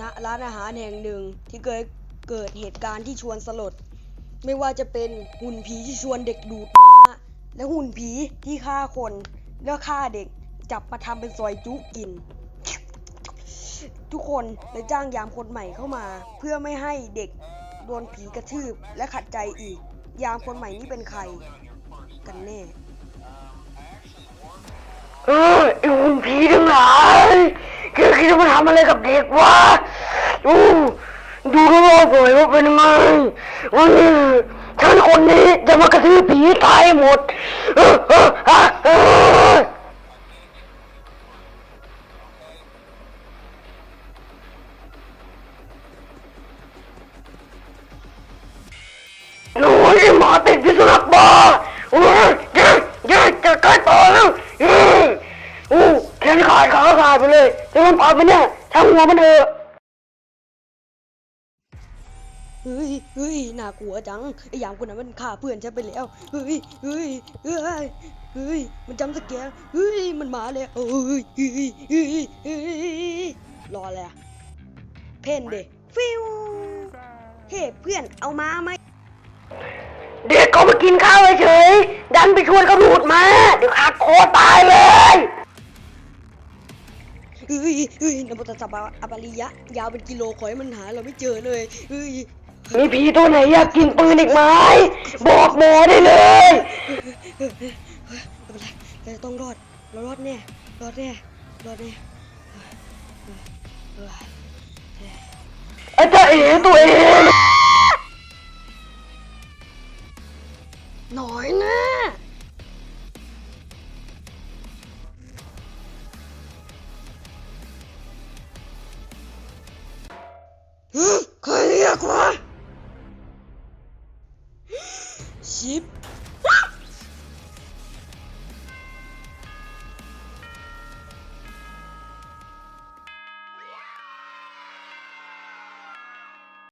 ณร้านอาหารแห่งหนึ่งที่เกิดเกิดเหตุการณ์ที่ชวนสลด ไม่ว่าจะเป็นหุ่นผีที่ชวนเด็กดูดม้า และหุ่นผีที่ฆ่าคนแล้วฆ่าเด็กจับมาทำเป็นซอยจุกิน ทุกคนเลยจ้างยามคนใหม่เข้ามา เพื่อไม่ให้เด็กโดนผีกระทืบและขัดใจอีก ยามคนใหม่นี่เป็นใคร กันแน่ เออไอหุ่นผีทั้งหลาย คิดจะมาทำอะไรกับเด็กวะดูดูรอบๆหน่อยว่าเป็นไงวันนี้ฉันคนนี้จะมากระทืบผีตายหมด ไปเลยจะมันปาดไปเนี่ยช่างหัวมันเถอะเฮ้ยเฮ้ยน่ากลัวจัง ไอ้ยามคนนั้นมันฆ่าเพื่อนฉันไปแล้ว เฮ้ยเฮ้ยเฮ้ยเฮ้ย มันจำสแกร์เฮ้ย มันมาแล้วเฮ้ยเฮ้ยเฮ้ยเฮ้ยรออะไรอะเพนเดฟิวเฮ้เพื่อนเอามาไหม เด็กก็มากินข้าวเฉยๆดันไปชวนเขาหลุดมา เดี๋ยวขาดคอตายเลย เฮ้ยเฮ้ยนโมตัสสะอะปาริยะ ยาวเป็นกิโลขอให้มันหาเราไม่เจอเลยเฮ้ยมีผีตัวไหนอยากกินปืนอีกไหมบอกหมอได้เลยไม่เป็นไรเราจะต้องรอดเรารอดแน่รอดแน่รอดแน่เฮ้ยเฮ้ยอาจารย์เอ๋ตัวเองหน่อยนะ ใครเรียกวะชิป